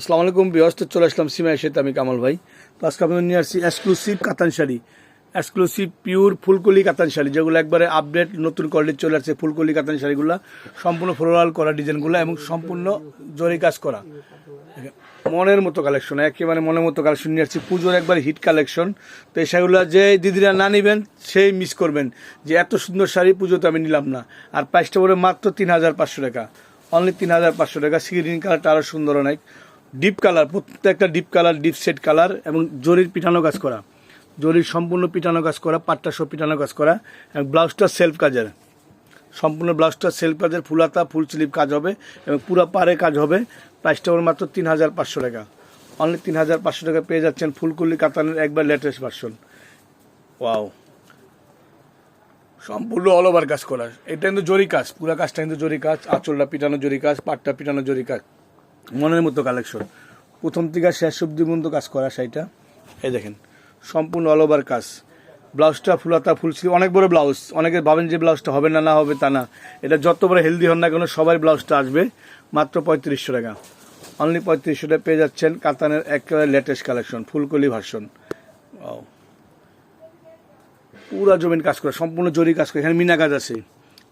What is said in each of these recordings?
আসসালামু আলাইকুম ব্যস্ত চলে আসলাম সীমা এসে আমি কামাল ভাই। তো আজকে আপনাদের নিয়ে আসছি এক্সক্লুসিভ কাতান শাড়ি এক্সক্লুসিভ পিওর ফুলকলি কাতান শাড়ি যেগুলো একবারে আপডেট নতুন কোয়ালিটি চলে আসছে ফুলকলি কাতান শাড়িগুলো সম্পূর্ণ ফ্লোরাল করা ডিজাইনগুলো এবং সম্পূর্ণ জরি কাজ করা। মনের মতো কালেকশন একেবারে মনের মতো কালেকশন নিয়ে আসছি। পুজোর একবার হিট কালেকশন তো এই শাড়িগুলো যে দিদিরা না নেবেন, সেই মিস করবেন যে এত সুন্দর শাড়ি পুজোতে আমি নিলাম না। আর প্রাইসটা পড়বে মাত্র তিন হাজার পাঁচশো টাকা। অনলি তিন হাজার পাঁচশো টাকা। সিগ্রিন কালারটা আরও সুন্দর অনেক। ডিপ কালার, প্রত্যেকটা deep colour, deep set colour এবং জরির পিঠানো কাজ করা। জরির সম্পূর্ণ পিঠানো কাজ করা, পাট্টা সব পিঠানো কাজ করা এবং ব্লাউজটা সেলফ কাজের। সম্পূর্ণ ব্লাউজটা সেলফ কাজের ফুলাতা ফুল স্লিপ কাজ হবে এবং পুরো পারে কাজ হবে। প্রাইসটা ওর মাত্র তিন হাজার পাঁচশো টাকা। অনলি তিন হাজার পাঁচশো টাকা পেয়ে যাচ্ছেন ফুলকুলি কাতানের একবার লেটেস্ট ভার্সন ওয়াও সম্পূর্ণ অল ওভার কাজ করা। এটা কিন্তু জরি কাজ, পুরো কাজটা কিন্তু জরি কাজ, আঁচলটা পিটানো জরি কাজ, পাটটা পিটানো জরি কাজ। মনের মতো কালেকশন প্রথম থেকে শেষ অব্দি পর্যন্ত কাজ করা সেইটা এই দেখেন, সম্পূর্ণ অল ওভার কাজ। ব্লাউজটা ফুলাতা ফুল স্লিভ অনেক বড় ব্লাউজ। অনেকে ভাবেন যে ব্লাউজটা হবে না না হবে তা না। এটা যত বড় হেলদি হন না কেন সবাই ব্লাউজটা আসবে। মাত্র পঁয়ত্রিশশো টাকা। অনলি পঁয়ত্রিশশো টাকা পেয়ে যাচ্ছেন কাতানের একেবারে লেটেস্ট কালেকশন ফুলকলি ভার্সন ও পুরা জমিন কাজ করে, সম্পূর্ণ জরি কাজ করে। এখানে মিনা কাজ আছে।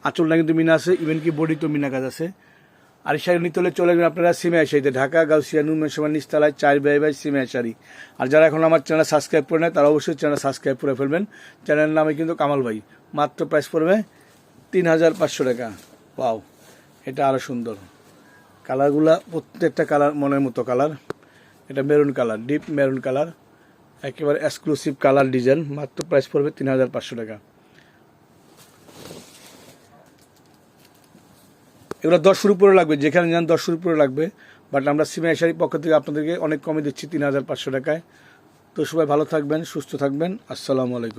আঁচলটা কিন্তু মিনা আছে ইভেন কি বডি তো মিনা কাজ আছে। আর এই শাড়ি নিতে হলে চলে যাবেন আপনারা সিমে শাড়িতে ঢাকা, গাউসিয়া নুমের সময় নিচতলায় চার বাই বাই সিমে শাড়ি আর যারা এখন আমার চ্যানেল সাবস্ক্রাইব করে নেয়, তারা অবশ্যই চ্যানেল সাবস্ক্রাইব করে ফেলবেন। চ্যানেলের নামে কিন্তু কামাল ভাই। মাত্র প্রাইস পড়বে তিন হাজার পাঁচশো টাকা। পাও এটা আরও সুন্দর। কালারগুলা প্রত্যেকটা কালার মনের মতো কালার। এটা maroon colour, deep maroon colour. একেবারে এক্সক্লুসিভ কালার ডিজাইন মাত্র প্রাইস পড়বে তিন হাজার পাঁচশো টাকা। এগুলো দশশোর উপরে লাগবে, যেখানে যান দশশোর উপরে লাগবে। বাট আমরা শাড়ির পক্ষ থেকে আপনাদেরকে অনেক কমে দিচ্ছি, তিন হাজার পাঁচশো টাকায়। তো সবাই ভালো থাকবেন, সুস্থ থাকবেন। আসসালামু আলাইকুম।